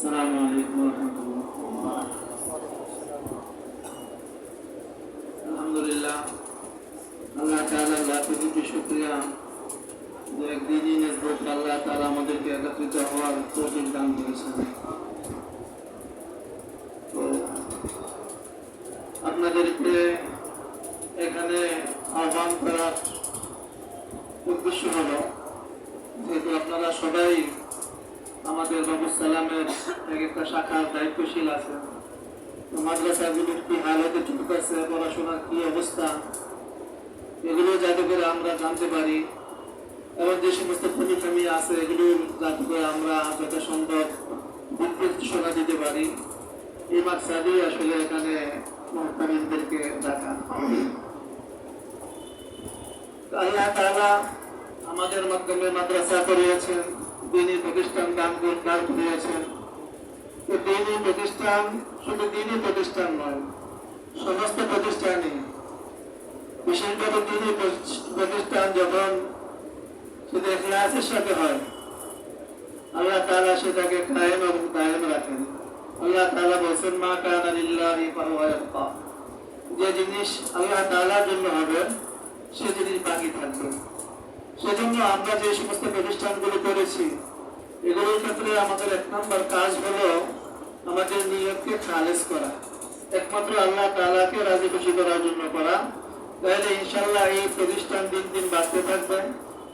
السلام عليكم ورحمة الله আলহামদুলিল্লাহ আল্লাহ তাআলার লাখো কোটি শুকরিয়া যে একদিনই নজরত আল্লাহ তাআলা আমাদেরকে একত্রিত হওয়ার তৌফিক দান করেছেন তো আপনাদেরকে এখানে আহ্বান করার উদ্দেশ্য হলো যেহেতু আপনারা সবাই আমাদের বাবু সালামের এক একটা শাখার দায়িত্বশীল আছে। মাদ্রাসাগুলোর কি হালতে চলতেছে পড়াশোনার কি অবস্থা। এগুলো যাতে করে আমরা জানতে পারি। এবং যে সমস্ত প্রতিখামি আছে, এগুলো যাতে করে আমরা যথাসম্ভব নির্দেশনা দিতে পারি। এই মাকসাদেই আসলে এখানে মহাতামিনদেরকে ডাকা আল্লাহ তাআলা আমাদের মাধ্যমে মাদ্রাসা করিয়েছেন। দিনী প্রতিষ্ঠান দান করে- দান করিয়েছেন। তো দিনী প্রতিষ্ঠান শুধু দিনী প্রতিষ্ঠান নয়, সমস্ত প্রতিষ্ঠানই। বিশেষভাবে দিনী প্রতিষ- প্রতিষ্ঠান যখন শুধু এখলাসের সাথে হয়, আল্লাহ তাআলা সেটাকে কায়েম এবং কায়েম রাখেন। আল্লাহ তাআলা বলছেন, মা কানা যে জিনিস আল্লাহ তাআলার জন্য হবে, সে জিনিস বাকি থাকবে। সেজন্য আমরা যে সমস্ত প্রতিষ্ঠানগুলো করেছি, এগুলোর ক্ষেত্রে আমাদের এক নম্বর কাজ হলো আমাদের নিয়তকে খালেজ করা। একমাত্র আল্লাহ তাআলাকে রাজি খুশি করার জন্য করা। তাহলে ইনশাল্লাহ এই প্রতিষ্ঠান দিন দিন বাড়তে থাকবে,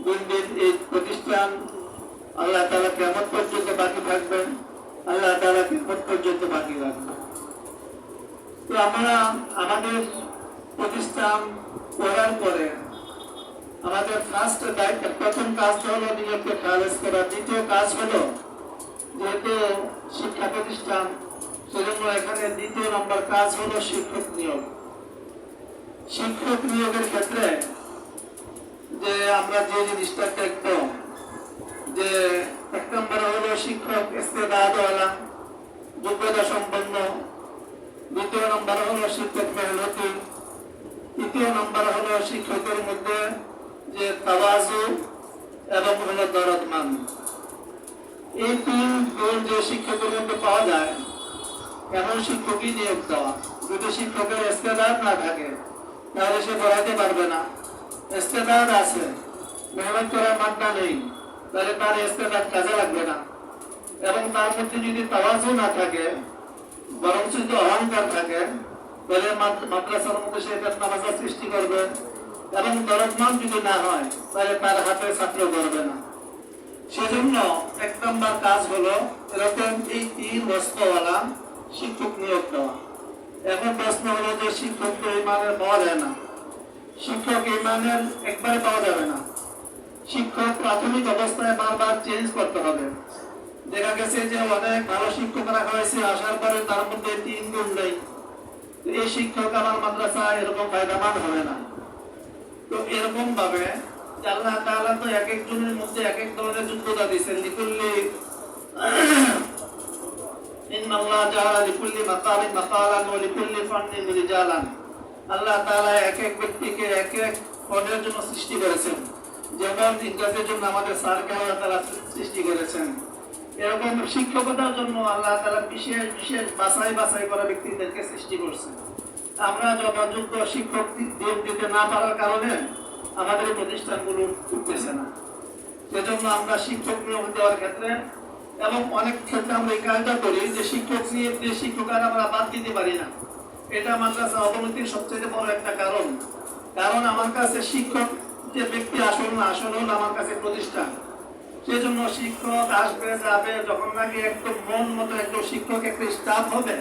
দিন দিন এই প্রতিষ্ঠান আল্লাহ তাআলা কেমন পর্যন্ত বাকি থাকবেন আল্লাহ তাআলা কেমন পর্যন্ত বাকি রাখবেন তো আমরা আমাদের প্রতিষ্ঠান করার পরে আমাদের ফার্স্ট দায়িত্ব, প্রথম কাজ হলো নিয়োগকে খালেজ করা দ্বিতীয় কাজ হলো যেহেতু শিক্ষা প্রতিষ্ঠান, সেজন্য এখানে দ্বিতীয় নম্বর কাজ হলো শিক্ষক নিয়োগ। শিক্ষক নিয়োগের ক্ষেত্রে যে আমরা যে জিনিসটা দেখব, যে এক নম্বর হলো শিক্ষক ইস্তেদাদওয়ালা যোগ্যতা সম্পন্ন দ্বিতীয় নম্বর হলো শিক্ষক মেহনতি। তৃতীয় নম্বর হলো শিক্ষকের মধ্যে যে তাওয়াজু এবং হলো দরদমান। এই তিন গুণ যে শিক্ষকের মধ্যে পাওয়া যায়, এমন শিক্ষকই নিয়োগ দেওয়া। যদি শিক্ষকের ইস্তেদার না থাকে, তাহলে সে পড়াতে পারবে না। ইস্তেদার আছে, মেহনত করার মাত্রা নেই, তাহলে তার ইস্তেদার কাজে লাগবে না। এবং তার মধ্যে যদি তাওয়াজু না থাকে, বরং যদি অহংকার থাকে, তাহলে মাদ- মাদ্রাসার মধ্যে সে নামাজের সৃষ্টি করবে। এবং দরদমান যদি না হয়, তাহলে তার হাতে ছাত্র করবে না। সেজন্য এক নম্বর কাজ হলো, এরকম এই তিন বস্ত্রওয়ালা শিক্ষক নিয়োগ দেওয়া। এখন প্রশ্ন হলো যে শিক্ষক তো ইমানের পাওয়া যায় না। শিক্ষক ইমানের একবারে পাওয়া যাবে না। শিক্ষক প্রাথমিক অবস্থায় বারবার চেঞ্জ করতে হবে। দেখা গেছে যে অনেক ভালো শিক্ষক রাখা হয়েছে, আসার পরে তার মধ্যে তিন গুণ নেই এই শিক্ষক আমার মাদ্রাসা এরকম ফায়দামান হবে না। তো এরকম ভাবে আল্লাহ তাআলা তো এক একজনের মধ্যে এক এক ধরনের যোগ্যতা দিয়েছেন। লিকুল্লি লিকুল্লি মাকামিন মাকালান ওয়া লিকুল্লি রিজালান। আল্লাহ তাআলা এক এক ব্যক্তিকে এক এক পদের জন্য সৃষ্টি করেছেন। যেমন ইংরেজের জন্য আমাদের আল্লাহ তাআলা সৃষ্টি করেছেন। এরকম শিক্ষকতার জন্য আল্লাহ তাআলা বিশেষ বিশেষ বাছাই বাছাই করা ব্যক্তিদেরকে সৃষ্টি করছেন। আমরা যথাযোগ্য শিক্ষক নিয়োগ দিতে না পারার কারণে আমাদের প্রতিষ্ঠানগুলো উঠতেছে না। সেজন্য আমরা শিক্ষক নিয়োগ দেওয়ার ক্ষেত্রে এবং অনেক ক্ষেত্রে আমরা এই কাজটা করি যে শিক্ষক নিয়োগ দিয়ে শিক্ষক আর আমরা বাদ দিতে পারি না। এটা মাদ্রাসা অবনতির সবচেয়ে বড় একটা কারণ। কারণ আমার কাছে শিক্ষক যে ব্যক্তি আসল না, আসল হল আমার কাছে প্রতিষ্ঠান। সেজন্য শিক্ষক আসবে, যাবে, যখন নাকি একদম মন মতো একদম শিক্ষক, একটা স্টাফ হবে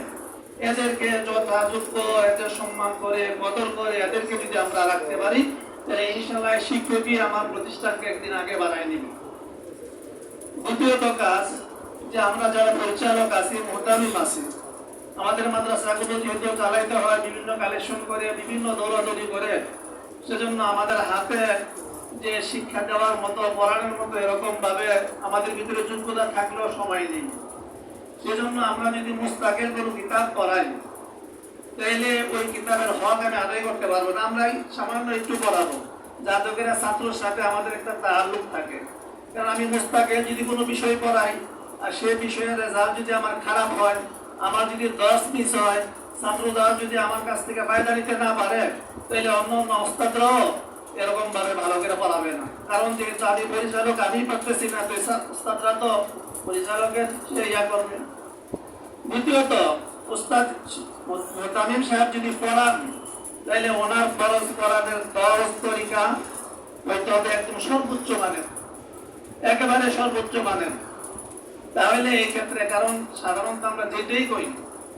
এদেরকে যথাযোগ্য এদের সম্মান করে কদর করে এদেরকে যদি আমরা রাখতে পারি, তাহলে ইনশাল্লাহ শিক্ষকই আমার প্রতিষ্ঠানকে একদিন আগে বাড়ায় নিবে। দ্বিতীয়ত কাজ, যে আমরা যারা পরিচালক আছি মোতামিম আছি, আমাদের মাদ্রাসাগুলো যেহেতু চালাইতে হয়, বিভিন্ন কালেকশন করে, বিভিন্ন দৌড়াদৌড়ি করে, সেজন্য আমাদের হাতে যে শিক্ষা দেওয়ার মতো, পড়ানোর মতো এরকম ভাবে আমাদের ভিতরে যোগ্যতা থাকলেও সময় নেই। সেজন্য আমরা যদি মুস্তাকের কোনো কিতাব পড়াই, তাইলে ওই কিতাবের হক আমি আদায় করতে পারব না। আমরা সামান্য একটু পড়াবো যাতে করে ছাত্রের সাথে আমাদের একটা তাল্লুক থাকে। কারণ আমি মুস্তাকে যদি কোনো বিষয় পড়াই, আর সে বিষয়ের রেজাল্ট যদি আমার খারাপ হয়, আমার যদি দশ মিস হয় ছাত্ররা যদি আমার কাছ থেকে ফায়দা নিতে না পারে তাহলে অন্য অন্য ওস্তাদরাও এরকম ভাবে ভালো করে পড়াবে না। কারণ যেহেতু আমি পরিচালক আমি পারতেছি না, তো ওস্তাদরা তো একেবারে সর্বোচ্চ মানের। তাহলে এই ক্ষেত্রে কারণ সাধারণত আমরা যেটাই করি,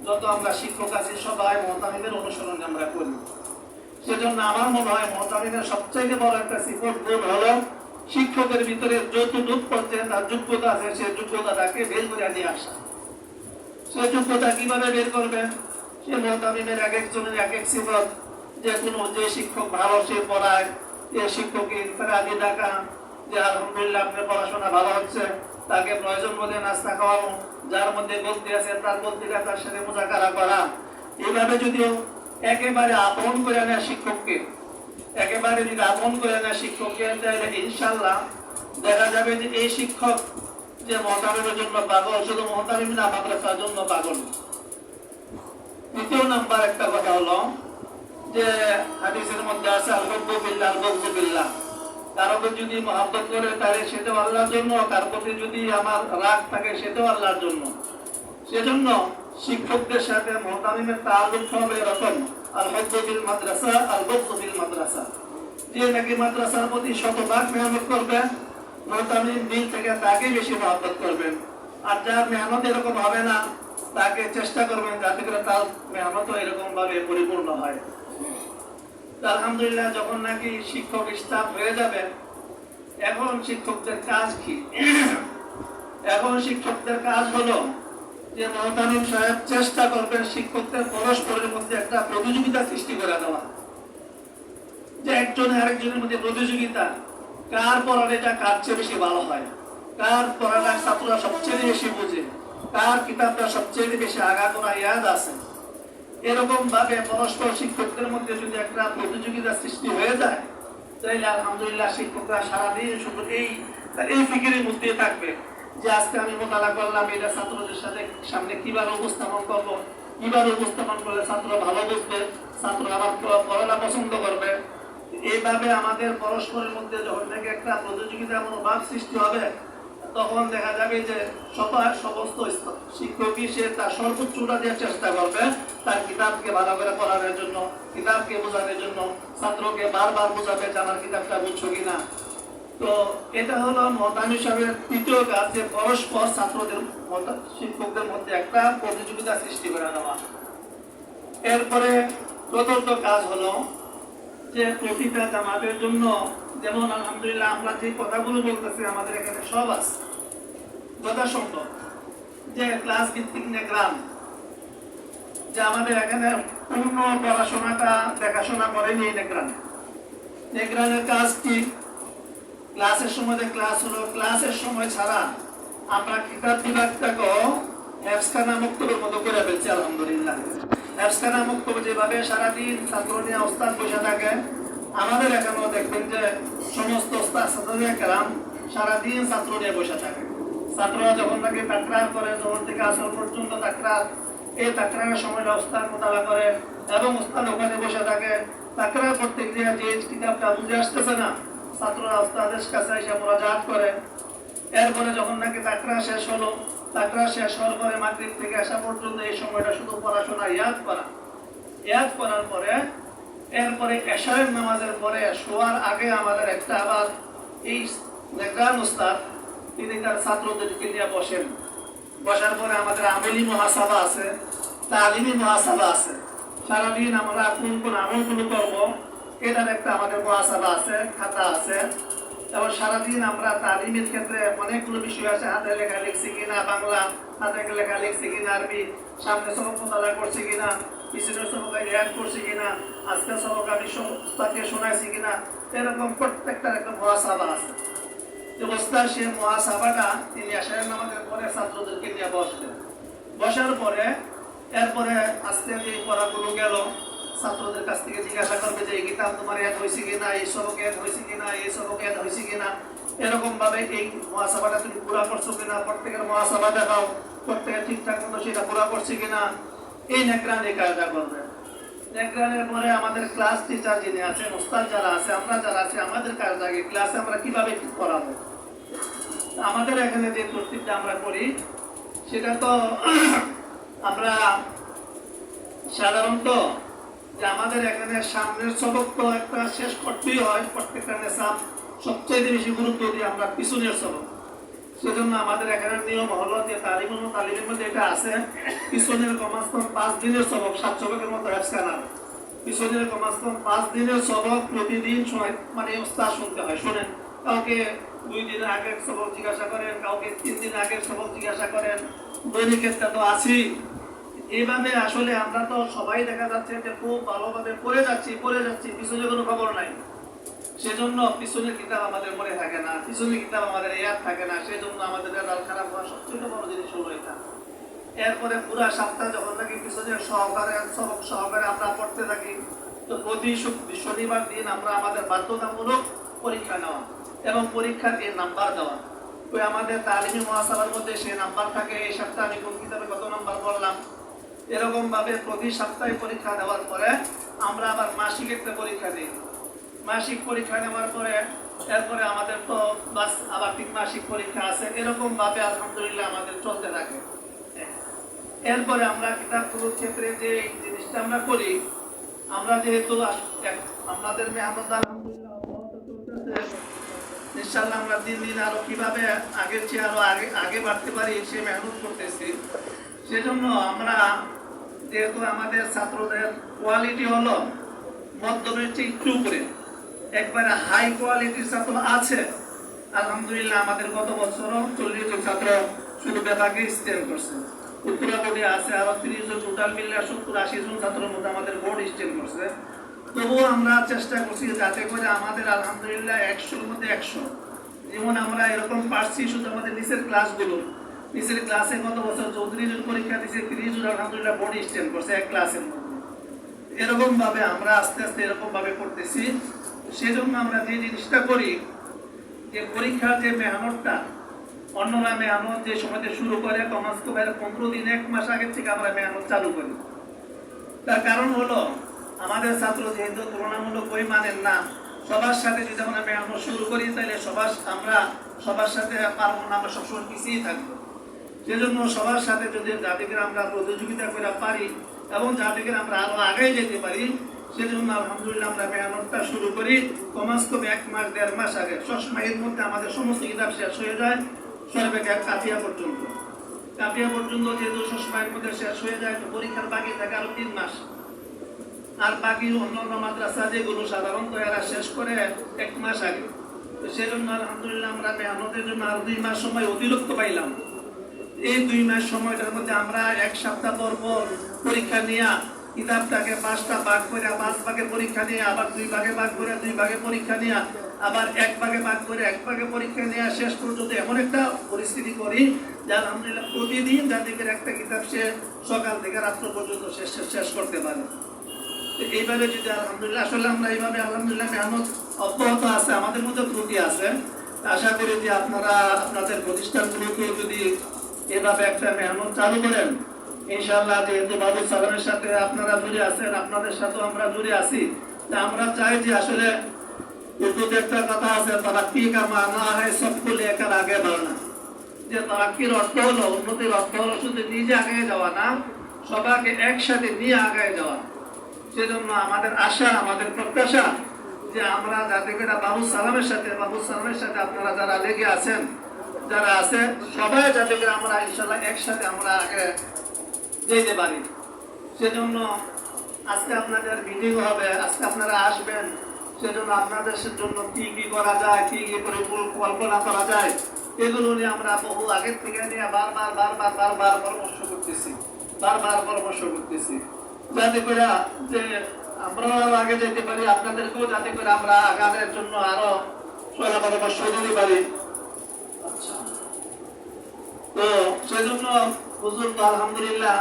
যত আমরা শিক্ষক আছি, সবাই মহতামিদের অনুসরণ আমরা করি। সেজন্য আমার মনে হয় মহতামিদের সবচাইতে বড় একটা গুণ হলো শিক্ষকের ভিতরে যতটুকু পর্যায়ে তার যোগ্যতা আছে সেই যোগ্যতাটাকে বের করে নিয়ে আসা। সে যোগ্যতা কীভাবে বের করবে? সে মোহতামিমের এক একজনের এক এক সিফত। যে কোনো যে শিক্ষক ভালো সে পড়ায়, যে শিক্ষকের আগে ডাকা যে আলহামদুলিল্লাহ আপনার পড়াশোনা ভালো হচ্ছে, তাকে প্রয়োজন বলে নাস্তা খাওয়ানো, যার মধ্যে গলতি আছে, তার গলতিটা তার সাথে মোজাকারা করা। এভাবে যদিও একেবারে আপন করে নেয় শিক্ষককে একেবারে যদি আপন করে নেয় শিক্ষককে তাহলে ইনশাল্লাহ দেখা যাবে যে এই শিক্ষক যে মহতামিমের জন্য পাগল, শুধু মহতামিম না, মাদ্রাসার জন্য পাগল। তৃতীয় নাম্বার একটা কথা হলো যে হাদিসের মধ্যে আছে আল হব্বু বিল্লাহ আল বগযু বিল্লাহ। কারও উপর যদি মহাব্বত করে, তাহলে সেটাও আল্লাহর জন্য। কার প্রতি যদি আমার রাগ থাকে, সেটাও আল্লাহর জন্য। সেজন্য শিক্ষকদের সাথে মহতামিমের তাল্লুক হবে এরকম। আল যে নাকি মাদ্রাসার প্রতি শতভাগ মেহনত করবে থেকে বেশি করবেন আর যার মেহনত এরকম হবে না তাকে চেষ্টা করবেন যাতে করে তার মেহনত এরকম ভাবে পরিপূর্ণ হয় আলহামদুলিল্লাহ যখন নাকি শিক্ষক স্টাফ হয়ে যাবে এখন শিক্ষকদের কাজ কি এখন শিক্ষকদের কাজ হলো যে মহতামিম সাহেব চেষ্টা শিক্ষকদের পরস্পরের মধ্যে একটা প্রতিযোগিতা সৃষ্টি করে দেওয়া। যে একজন আরেকজনের মধ্যে প্রতিযোগিতা, কার পড়ালেটা কার চেয়ে বেশি ভালো হয়? কার পড়াটা ছাত্ররা সবচেয়ে বেশি বুঝে? কার কিতাবটা সবচেয়ে বেশি আগা করা ইয়াদ আছে? এরকম ভাবে পরস্পর শিক্ষকদের মধ্যে যদি একটা প্রতিযোগিতা সৃষ্টি হয়ে যায় তাহলে আলহামদুলিল্লাহ শিক্ষকরা সারাদিন শুধু এই এই ফিকিরের মধ্যে থাকবে। যে আজকে আমি মোতালা করলাম, এটা ছাত্রদের সাথে সামনে কীভাবে উপস্থাপন করব? কীভাবে উপস্থাপন করলে ছাত্র ভালো বুঝবে, ছাত্র আমার পড়ালা পছন্দ করবে। এইভাবে আমাদের পরস্পরের মধ্যে যখন থেকে একটা প্রতিযোগিতা মনোভাব সৃষ্টি হবে, তখন দেখা যাবে যে সবার সমস্ত শিক্ষকই সে তার সর্বোচ্চটা দেওয়ার চেষ্টা করবে, তার কিতাবকে ভালো করে পড়ানোর জন্য, কিতাবকে বোঝানোর জন্য, ছাত্রকে বারবার বোঝাবে যে আমার কিতাবটা বুঝছ কিনা। তো এটা হলো মহতামি সাহেবের তৃতীয় কাজ যে পরস্পর ছাত্রদের শিক্ষকদের মধ্যে একটা প্রতিযোগিতা সৃষ্টি করে দেওয়া এরপরে চতুর্থ কাজ হলো যে প্রতিটা জামাতের জন্য যেমন আলহামদুলিল্লাহ আমরা যে কথাগুলো বলতেছি, আমাদের এখানে সব আছে। যথাসম্ভব। যে ক্লাস ভিত্তিক গ্রাম যে আমাদের এখানে পূর্ণ পড়াশোনাটা, দেখাশোনা করেনি নেগ্রাম নেগ্রামের কাজ কি? ক্লাসের সময় ক্লাস হলো, ক্লাসের সময় ছাড়া আমরা কিতাব বিভাগটাকেও হ্যাপসখানা মুক্তবের মতো করে ফেলছি, আলহামদুলিল্লাহ। হ্যাপসখানা মুক্তব যেভাবে সারাদিন ছাত্র নিয়ে ওস্তাদ বসে থাকে, আমাদের এখানেও দেখবেন যে সমস্ত ছাত্রদের গ্রাম সারাদিন ছাত্র নিয়ে বসে থাকে। ছাত্ররা যখন তাকে তাকরার করে, যখন থেকে আসর পর্যন্ত তাকরার, এই তাকরারের সময়টা ওস্তাদ মোতালা করে এবং ওস্তাদ ওখানে বসে থাকে। তাকরার করতে গিয়ে যে কিতাবটা বুঝে আসতেছে না ছাত্ররা ওস্তাদের কাছে এসে মোরাজাত করে। এরপরে যখন নাকি তাকরা শেষ হলো, তাকরা শেষ হওয়ার পরে মাগরিব থেকে আসা পর্যন্ত এই সময়টা শুধু পড়াশোনা, ইয়াদ করা। ইয়াদ করার পরে, এরপরে এশারের নামাজের পরে শোয়ার আগে আমাদের একটা আবার এই নেকরান উস্তাদ তিনি তার ছাত্রদেরকে নিয়ে বসেন। বসার পরে আমাদের আমলি মহাসভা আছে, তালিমি মহাসভা আছে। সারাদিন আমরা কোন কোন আমলগুলো করব এটার একটা আমাদের মহাসভা আছে, খাতা আছে। এবং সারাদিন আমরা তালিমের ক্ষেত্রে অনেকগুলো বিষয় আছে, হাতে লেখা লিখছি কিনা, বাংলা হাতে লেখা লিখছি কিনা, আরবি, সামনে সবক মোতালা করছি কিনা, পিছনের সবক রিয়াদ করছি কিনা, আজকে সবক আমি তাকে শোনাইছি কিনা, এরকম প্রত্যেকটার একটা মহাসভা আছে। যে ওস্তাদ সে মহাসভাটা তিনি আসেন আমাদের পরে ছাত্রদেরকে নিয়ে বসবেন বসার পরে, এরপরে আস্তে আস্তে পড়াগুলো গেল ছাত্রদের কাছ থেকে জিজ্ঞাসা করবে যে, এই কিতাব তোমার এড হয়েছে কিনা? এই সবক এড হয়েছে কিনা? এই সবক এড হয়েছে কিনা? এরকম ভাবে এই মহাসভাটা তুমি পুরা করছ কিনা? প্রত্যেকের মহাসভা দেখাও। প্রত্যেকে ঠিকঠাক মতো সেটা পুরা করছে কিনা? এই নেকরান কাজটা করবে। নেকরানের পরে আমাদের ক্লাস টিচার যিনি আছে, ওস্তাদ যারা আছে, আমরা যারা আছে, আমাদের কাজ লাগে ক্লাসে আমরা কীভাবে কি করাবো? আমাদের এখানে যে তরতিবটা আমরা করি, সেটা তো আমরা সাধারণত যে আমাদের এখানে সামনের সবক তো একটা শেষ করতেই হয়, প্রত্যেকটা নেশা সবচেয়ে বেশি গুরুত্ব দিই আমরা পিছনের সবক সেজন্য আমাদের এখানে নিয়ম হলো যে মধ্যে তালিমের মধ্যে এটা আছে, পিছনের কমাস কম পাঁচ দিনের সবক সাত সবকের মতো হেফসানার পিছনের কমাস কম পাঁচ দিনের সবক প্রতিদিন মানে উস্তাদ শুনতে হয়, শোনেন। কাউকে দুই দিন আগের সবক জিজ্ঞাসা করেন, কাউকে তিন দিন আগের সবক জিজ্ঞাসা করেন। দৈনিক একটা তো আছেই। এইভাবে আসলে আমরা তো সবাই দেখা যাচ্ছে যে খুব ভালোভাবে পড়ে যাচ্ছি পড়ে যাচ্ছি, পিছনে কোনো খবর নাই। সেজন্য পিছনের কিতাব আমাদের মনে থাকে না, পিছনের কিতাব আমাদের ইয়াদ থাকে না, সেজন্য আমাদের রেজাল্ট খারাপ হওয়ার সবচেয়ে বড় জিনিস হলো এটা। এরপরে পুরা সপ্তাহ যখন নাকি পিছনের সহকারে সবক সহকারে আমরা পড়তে থাকি, তো প্রতি শনিবার দিন আমরা আমাদের বাধ্যতামূলক পরীক্ষা নেওয়া এবং পরীক্ষার এই নাম্বার দেওয়া। ওই আমাদের তালিমি মহাসভার মধ্যে সেই নাম্বার থাকে, এই সপ্তাহে আমি কোন কিতাবে কত নাম্বার পড়লাম এরকম ভাবে প্রতি সপ্তাহে পরীক্ষা দেওয়ার পরে আমরা আবার মাসিক একটা পরীক্ষা দিই। মাসিক পরীক্ষা নেওয়ার পরে এরপরে আমাদের তো বাস আবার তিন মাসিক পরীক্ষা আছে। এরকম ভাবে আলহামদুলিল্লাহ আমাদের চলতে থাকে। এরপরে আমরা কিতাবগুলোর ক্ষেত্রে যে জিনিসটা আমরা করি, আমরা যেহেতু আমাদের মেহনত আলহামদুলিল্লাহ ইনশাল্লাহ আমরা দিন দিন আরও কীভাবে আগের চেয়ে আরও আগে আগে বাড়তে পারি সে মেহনত করতেছি। সেজন্য আমরা যেহেতু আমাদের ছাত্রদের কোয়ালিটি হলো মধ্যমের একটু উপরে। একবারে হাই কোয়ালিটির ছাত্র আছে। আলহামদুলিল্লাহ আমাদের গত বছরও চল্লিশ জন ছাত্র শুধু বিভাগে স্টেন করছে। উত্তরা বোর্ডে আছে আরও তিরিশ জন টোটাল মিললে সত্তর আশি জন ছাত্রের মধ্যে আমাদের বোর্ড স্টেন করছে। তবুও আমরা চেষ্টা করছি যাতে করে আমাদের আলহামদুলিল্লাহ একশোর মধ্যে একশো। যেমন আমরা এরকম পারছি, শুধু আমাদের নিচের ক্লাসগুলো নিচের ক্লাসে গত বছর চৌত্রিশ জন পরীক্ষা দিয়েছে তিরিশ জন আলহামদুলিল্লাহ বোর্ড স্টেন করছে এক ক্লাসের মধ্যে এরকম ভাবে আমরা আস্তে আস্তে এরকম ভাবে করতেছি। সেজন্য আমরা যে জিনিসটা করি, যে পরীক্ষার যে মেহনতটা অন্যরা মেহনত যে সময়তে শুরু করে, কমাস বাইরে পনেরো দিন, এক মাস আগের থেকে আমরা মেহনত চালু করি। তার কারণ হলো, আমাদের ছাত্র যেহেতু তুলনামূলক বই মানেন না, সবার সাথে যদি আমরা মেহনত শুরু করি, তাহলে সবার, আমরা সবার সাথে পারব না, আমরা সবসময় পিছিয়ে থাকব। সেজন্য সবার সাথে যদি যাদেরকে আমরা প্রতিযোগিতা করে পারি এবং যাদেরকে আমরা আরও আগে যেতে পারি, সেজন্য আলহামদুলিল্লাহ আমরা মেহনতটা শুরু করি। কমাস কম এক মাস, দেড় মাস আগে। সবসময় এর মধ্যে আমাদের সমস্ত কিতাব শেষ হয়ে যায়, সর্বে কাফিয়া পর্যন্ত। কাফিয়া পর্যন্ত যেহেতু সবসময়ের মধ্যে শেষ হয়ে যায়, তো পরীক্ষার বাকি থাকে আরও তিন মাস। আর বাকি অন্য অন্য মাদ্রাসা যেগুলো সাধারণত এরা শেষ করে এক মাস আগে। তো সেজন্য আলহামদুলিল্লাহ আমরা মেহনতের জন্য আর দুই মাস সময় অতিরিক্ত পাইলাম। এই দুই মাস সময়টার মধ্যে আমরা এক সপ্তাহ পর পর পরীক্ষা নিয়ে কিতাবটাকে পাঁচটা ভাগ করে পাঁচ ভাগে পরীক্ষা নিয়ে, আবার দুই ভাগে ভাগ করে, দুই ভাগে পরীক্ষা নিয়ে, আবার এক ভাগে ভাগ করে, এক ভাগে পরীক্ষা নিয়ে শেষ পর্যন্ত এমন একটা পরিস্থিতি করি যে আলহামদুলিল্লাহ প্রতিদিন যাদের একটা কিতাব সে সকাল থেকে রাত্র পর্যন্ত শেষ শেষ- শেষ করতে পারে। এইভাবে যদি আলহামদুলিল্লাহ, আসলে আমরা এইভাবে আলহামদুলিল্লাহ মেহনত অব্যাহত আছে, আমাদের মধ্যে ত্রুটি আছে। আশা করি যে আপনারা আপনাদের প্রতিষ্ঠানগুলোকে যদি এভাবে একটা মেহনত চালু করেন। ইনশাআল্লাহ যেহেতু বাবু সালামের সাথে আপনারা জুড়ে আছেন, আপনাদের সাথেও আমরা জুড়ে আছি। তা আমরা চাই যে আসলে উর্দুতে একটা কথা আছে তারাক্কি কা মানা হয় সবকো লেকার আগে বাড়না যে তারাক্কির অর্থ হলো, উন্নতির অর্থ হলো, শুধু নিজে আগে যাওয়া না, সবাইকে একসাথে নিয়ে আগে যাওয়া। সেজন্য আমাদের আশা, আমাদের প্রত্যাশা যে আমরা যাতে করে বাবু সালামের সাথে বাবু সালামের সাথে আপনারা যারা লেগে আছেন যারা আছে, সবাই যাতে করে আমরা ইনশাল্লাহ একসাথে আমরা আগে যেতে পারি। সেজন্য আজকে আপনাদের মিটিং হবে, আজকে আপনারা আসবেন। সেজন্য আপনাদের জন্য কি কি করা যায়, কি কি করে কল্পনা করা যায়, এগুলো নিয়ে আমরা বহু আগের থেকে নিয়ে বারবার বারবার বারবার পরামর্শ করতেছি, বারবার পরামর্শ করতেছি। যাতে করে যে আমরা আগে যেতে পারি, আপনাদেরকেও যাতে করে আমরা আগামের জন্য আরও পরামর্শ দিতে পারি। তো সেজন্য হুজুর আলহামদুলিল্লাহ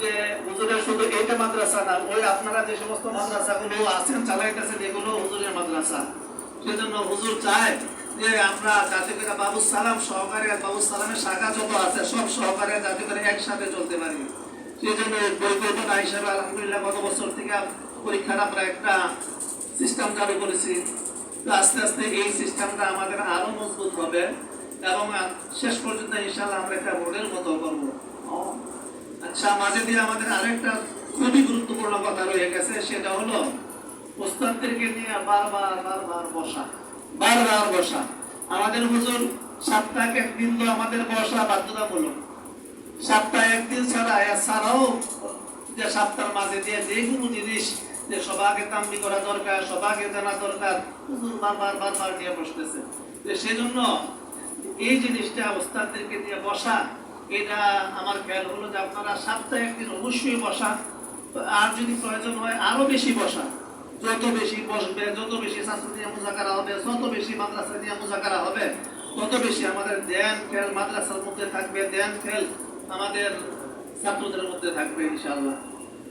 যে হুজুরের শুধু এইটা মাদ্রাসা না, ওই আপনারা যে সমস্ত মাদ্রাসাগুলো আছেন, চালাইতেছেন, এগুলো হুজুরের মাদ্রাসা। সেজন্য হুজুর চায় যে আমরা যাতে করে বাবু সালাম সহকারে, বাবু সালামের শাখা যত আছে, সব সহকারে যাতে করে একসাথে চলতে পারি। সেই জন্য পরিকল্পনা হিসাবে আলহামদুলিল্লাহ গত বছর থেকে পরীক্ষার আমরা একটা সিস্টেম চালু করেছি। তো আস্তে আস্তে এই সিস্টেমটা আমাদের আরও মজবুত হবে। এবং শেষ পর্যন্ত ইনশাল্লাহ আমরা একটা বোর্ডের মতো করব। আচ্ছা মাঝে দিয়ে আমাদের আরেকটা খুবই গুরুত্বপূর্ণ কথা রয়ে গেছে, সেটা হলো ওস্তাদদেরকে নিয়ে বারবার বারবার বসা বারবার বসা। আমাদের হুজুর সপ্তাহে একদিন তো আমাদের বসা বাধ্যতামূলক। সপ্তাহে একদিন ছাড়া এছাড়াও যে সপ্তাহের মাঝে দিয়ে যে কোনো জিনিস যে সবাকে তাম্বি করা দরকার, সবাকে জানা দরকার, হুজুর বারবার বারবার নিয়ে বসতেছে। তো সেজন্য এই জিনিসটা ওস্তাদদেরকে দিয়ে বসা, এটা আমার খেয়াল হলো যে আপনারা সপ্তাহে একদিন অবশ্যই বসা। আর যদি প্রয়োজন হয়, আরও বেশি বসা। যত বেশি বসবে, যত বেশি ছাত্র নিয়ে মুজাকারা হবে, যত বেশি মাদ্রাসা নিয়ে মুজাকারা হবে, তত বেশি আমাদের ধ্যান, খেল মাদ্রাসার মধ্যে থাকবে, ধ্যান, খেল আমাদের ছাত্রদের মধ্যে থাকবে, ইনশাআল্লাহ।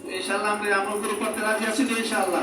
তো ইনশাআল্লাহ আমরা আমল করে করতে রাজি আছি তো ইনশাআল্লাহ।